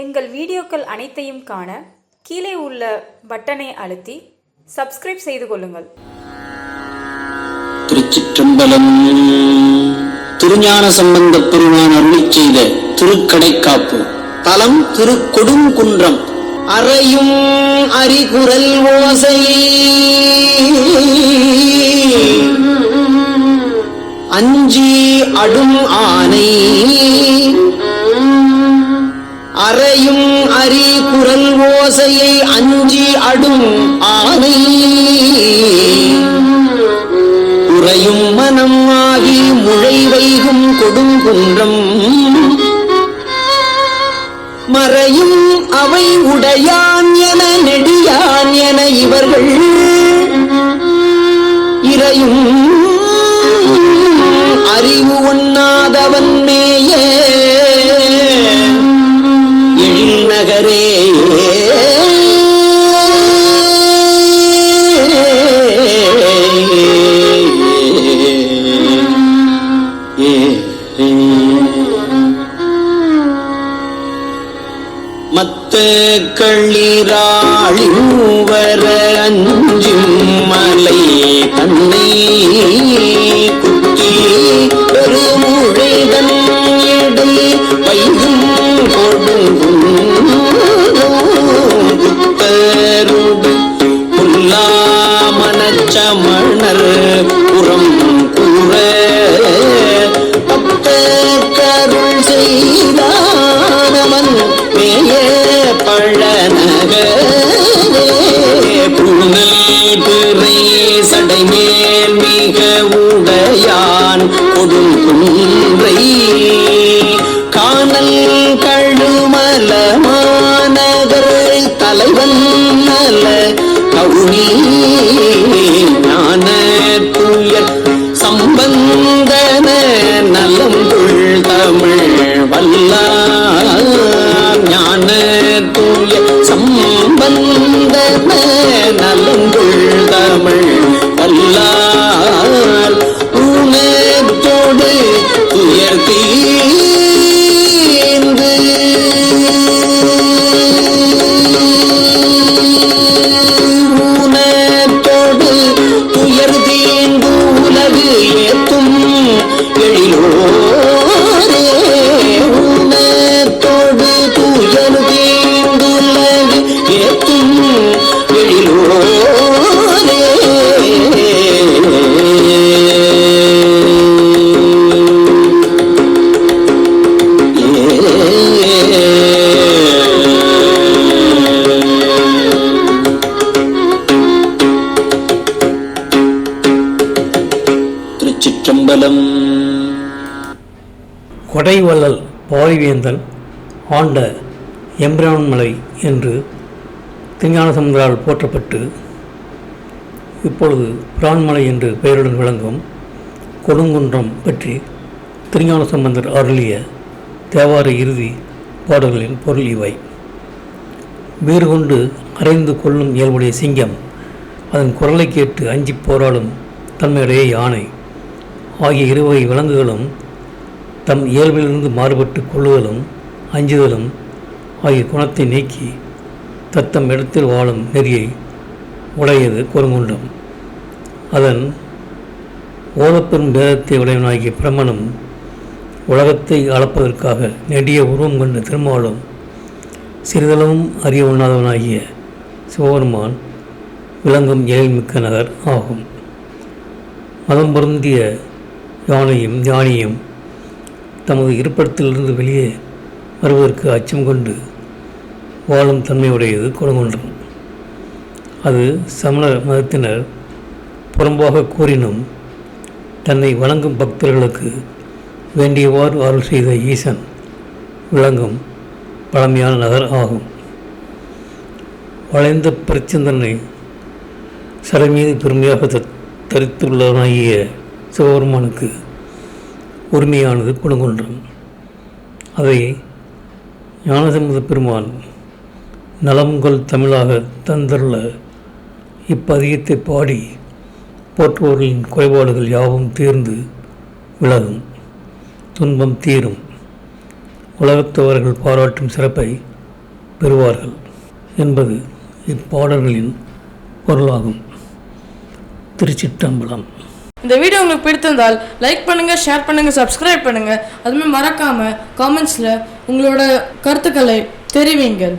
எங்கள் வீடியோக்கள் அனைத்தையும் காண கீழே உள்ள பட்டனை அழுத்தி சப்ஸ்கிரைப் செய்து கொள்ளுங்கள். திருச்சிற்றம்பலம் திருஞான சம்பந்த பெருமான் அருளி செய்த திருக்கடைக்காப்பு. தலம் திருக்கொடுங்குன்றம். அறையும் அறிகுரல் ஓசை. அஞ்சி அடும் ஆனை. அறையும் அரி குரல் ஓசையை அஞ்சி அடும் ஆனை. உறையும் மனம் ஆகி முளை வைகும் கொடுங்குன்றம் மறையும் அவை உடையான் என நெடியான் என இவர்கள். இறையும் அறிவு ஒண்ணாதவன் நகரே. மத்த கள்ளிராளி வர சம்பந்தன நலம்புள் தமிழ் வல்லார் ஞான தூய சம்பந்த திருச்சிற்றம்பலம். கொடைவள்ளல் பாரிவேந்தன் ஆண்ட எம்பிரான்மலை என்று திருஞான சமுதரால் போற்றப்பட்டு இப்பொழுது பிரான்மலை என்று பெயருடன் விளங்கும் கொடுங்குன்றம் பற்றி திருஞான சம்பந்தர் அருளிய தேவார இறுதி பாடல்களின் பொருள் இவை. வீறு கொண்டு அரைந்து கொள்ளும் இயல்புடைய சிங்கம் அதன் குரலை கேட்டு அஞ்சிப் போராடும் தன்மையுடைய யானை ஆகிய இருவகை விலங்குகளும் தம் இயல்பிலிருந்து மாறுபட்டு கொள்ளுதலும் அஞ்சுதலும் ஆகிய குணத்தை நீக்கி தத்தம் இடத்தில் வாழும் நெறியை உடையது குறுங்குண்டம் அதன் ஓதப்பெரும் பேதத்தை உடையவனாகிய பிரமனும் உலகத்தை அளப்பதற்காக நெடிய உருவம் கொண்ட திருமாலும் சிறிதளவும் அறிய உண்ணாதவனாகிய சிவபெருமான் விளங்கும் எழில்மிக்க நகர் ஆகும். மதம் பொருந்திய யானையும் ஞானியும் தமது இருப்பிடத்திலிருந்து வெளியே வருவதற்கு அச்சம் கொண்டு வாழும் தன்மையுடையது கொடுங்குன்றம் அது சமண மதத்தினர் புறம்பாக கூறினும் தன்னை வணங்கும் பக்தர்களுக்கு வேண்டியவாறு அருள் செய்த ஈசன் விளங்கும் பழமையான நகர் ஆகும். வளைந்த பிரச்சந்தனை சடமீது பெருமையாக த- தரித்துள்ளவனாகிய சிவபெருமானுக்கு உரிமையானது கொடுங்குன்றம் அதை ஞானசம்பந்த பெருமான் நலம்கொள் தமிழாக தந்தருள இப்பதிகத்தை பாடி போற்றுவோர்களின் குறைபாடுகள் யாவும் தீர்ந்து விலகும். துன்பம் தீரும். உலகத்தவர்கள் பாராட்டும் சிறப்பை பெறுவார்கள் என்பது இப்பாடல்களின் பொருளாகும். திருச்சிற்றம்பலம் இந்த வீடியோ உங்களுக்கு பிடித்திருந்தால் லைக் பண்ணுங்கள் ஷேர் பண்ணுங்கள் சப்ஸ்கிரைப் பண்ணுங்கள் அதுமாதிரி மறக்காமல் காமெண்ட்ஸில் உங்களோட கருத்துக்களை தெரிவிங்கள்.